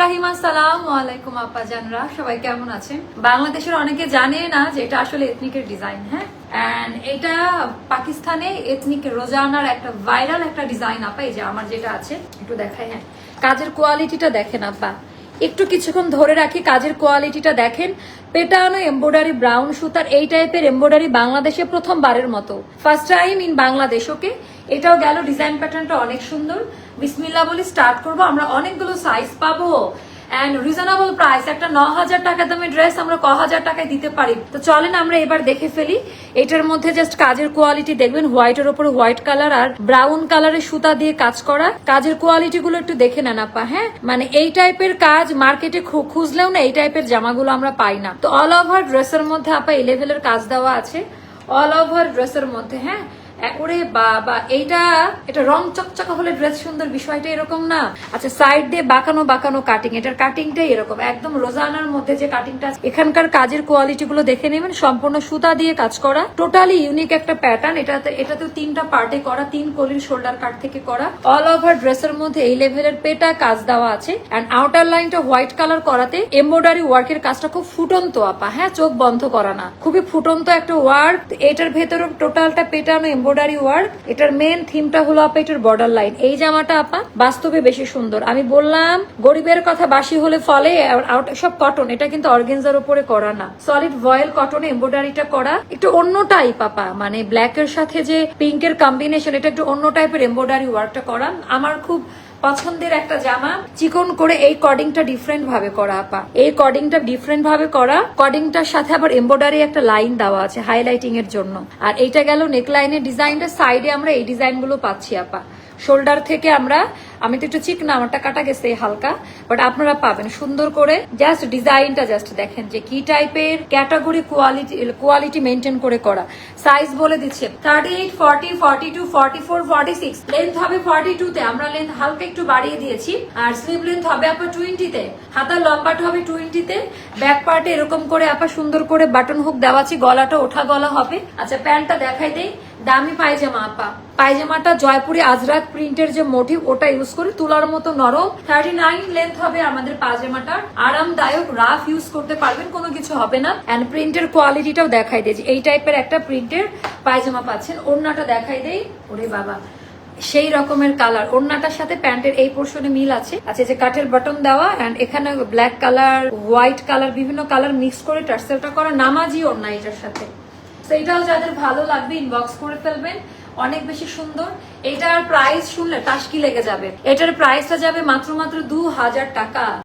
রাহিম আলাইকুম সবাই কেমন আছেন? বাংলাদেশের অনেকে জানে না যে এটা আসলে এথনিকের ডিজাইন হ্যাঁ? এন্ড এটা পাকিস্তানে রোজানার একটা ভাইরাল একটা ডিজাইন যে আমার যেটা আছে, একটু দেখাই হ্যাঁ? কাজের কোয়ালিটিটা দেখেন, আপা। একটু কিছুক্ষণ ধরে রাখি, কাজের কোয়ালিটিটা দেখেন। পেটানো এমব্রয়ডারি ব্রাউন সুতার, এই টাইপের এমব্রয়ডারি বাংলাদেশে প্রথমবারের মতো। First time in Bangladesh okay এটাও গেল ডিজাইন প্যাটার্নটা অনেক সুন্দর। বিসমিল্লা বলে স্টার্ট করব, আমরা অনেকগুলো সাইজ পাবো। অ্যান্ড রিজনেবল প্রাইস একটা ন হাজার টাকা দামের ড্রেস আমরা ক হাজার টাকায় দিতে পারি। তো চলেন আমরা এবার দেখে ফেলি। এটার মধ্যে জাস্ট কাজের কোয়ালিটি দেখবেন হোয়াইটের ওপর হোয়াইট কালার আর ব্রাউন কালারের সুতা দিয়ে কাজ করা। কাজের কোয়ালিটি গুলো একটু দেখে নেন আপা হ্যাঁ? মানে এই টাইপের কাজ মার্কেটে খুঁজলেও না, এই টাইপের জামাগুলো আমরা পাই না। তো অল ওভার ড্রেসের মধ্যে আপা এই লেভেলের কাজ দেওয়া আছে। অল ওভার ড্রেসের মধ্যে হ্যাঁ? ওরে বাবা, এইটা, এটা রং চকচকা হলে ড্রেস সুন্দর, বিষয়টা এরকম না। আচ্ছা সাইড দিয়ে বাঁকানো বাঁকানো কাটিং এটার কাটিংটাই এরকম। একদম রোজানার মধ্যে যে কাটিংটা এখানকার কাজের কোয়ালিটি গুলো দেখে নেবেন, সম্পূর্ণ সুতা দিয়ে কাজ করা টোটালি ইউনিক একটা প্যাটার্ন এটাতে এটাতে তিনটা পার্টে করা, তিন কলির শোল্ডার কাট থেকে করা। অল ওভার ড্রেসের মধ্যে এই লেভেলের পেটা কাজ দেওয়া আছে। অ্যান্ড আউটার লাইনটা হোয়াইট কালার করাতে এমব্রয়ডারি ওয়ার্কের কাজটা খুব ফুটন্ত আপা হ্যাঁ চোখ বন্ধ করা না। খুবই ফুটন্ত একটা ওয়ার্ক এটার ভেতরে টোটালটা পেটানো এমব্রয়ডারি ওয়ার্ক এটার মেন থিমটা হলো আপা, এটার বর্ডার লাইন এই জামাটা আপা, বাস্তবে বেশি সুন্দর। আমি বললাম, গরিবের কথা বাসি হলে ফলে সব কটন এটা কিন্তু অর্গেনজার উপরে করা না। সলিড ভয়েল কটনে এমব্রয়ডারিটা করা, একটু অন্য টাইপ আপা মানে ব্ল্যাক এর সাথে যে পিঙ্কের কম্বিনেশন এটা একটু অন্য টাইপের এমব্রয়ডারি ওয়ার্কটা করা। আমার খুব পছন্দের একটা জামা, চিকন করে এই কডিংটা ডিফারেন্ট ভাবে করা, আপা। এই কডিংটা ডিফারেন্ট ভাবে করা কডিংটার সাথে আবার এমব্রয়ডারি একটা লাইন দেওয়া আছে হাইলাইটিং এর জন্য। আর এইটা গেল নেকলাইনের ডিজাইনটা সাইডে আমরা এই ডিজাইনগুলো পাচ্ছি, আপা। শোল্ডার থেকে আমরা, আমি তো একটু চিক না, আমারটা কাটা গেছে হালকা বাট আপনারা পাবেন। সুন্দর করে জাস্ট ডিজাইনটা জাস্ট দেখেন যে কি টাইপের ক্যাটাগরি কোয়ালিটি কোয়ালিটি মেনটেন করে করা। সাইজ বলে দিচ্ছে thirty eight forty forty two forty four forty six length হবে ফর্টি টু তে, আমরা লেন্থ হালকা একটু বাড়িয়ে দিয়েছি। আর স্লিভ লেন্থ হবে আপনার টোয়েন্টিতে হাতার লম্বাটা হবে টোয়েন্টিতে ব্যাক পার্টে এরকম করে আপা সুন্দর করে বাটন হুক দেওয়া আছে, গলাটা ওঠা গলা হবে। আচ্ছা প্যান্টটা দেখাই দেই। দামি পায়জামা, আপা। পায়জামাটা জয়পুরি আজরাক প্রিন্টের যে মোটিভ, ওটা ইউজ করে তুলার মতো নরম থার্টি নাইন লেন্থ হবে আমাদের পায়জামাটার। আরামদায়ক রাফ ইউজ করতে পারবেন, কোনো কিছু হবে না। অ্যান্ড প্রিন্টের কোয়ালিটিটাও দেখাই দিয়েছি এই টাইপের একটা প্রিন্টের পায়জামা পাচ্ছেন। ওড়নাটা দেখাই দেই। ওরে বাবা। সেই রকমের কালার ওড়নাটার সাথে প্যান্টের এই পোর্শনে মিল আছে। আচ্ছা যে কাঠের বাটন দেওয়া এন্ড এখানে ব্ল্যাক কালার হোয়াইট কালার বিভিন্ন কালার মিক্স করে টার্সেলটা করা নামাজি ওড়না এটার সাথে। তো এটাও যাদের ভালো লাগবে ইনবক্স করে ফেলবেন। অনেক বেশি সুন্দর। এটার প্রাইস শুনলে টাসকি লেগে যাবে। এটার প্রাইসটা যাবে মাত্র মাত্র দু হাজার টাকা।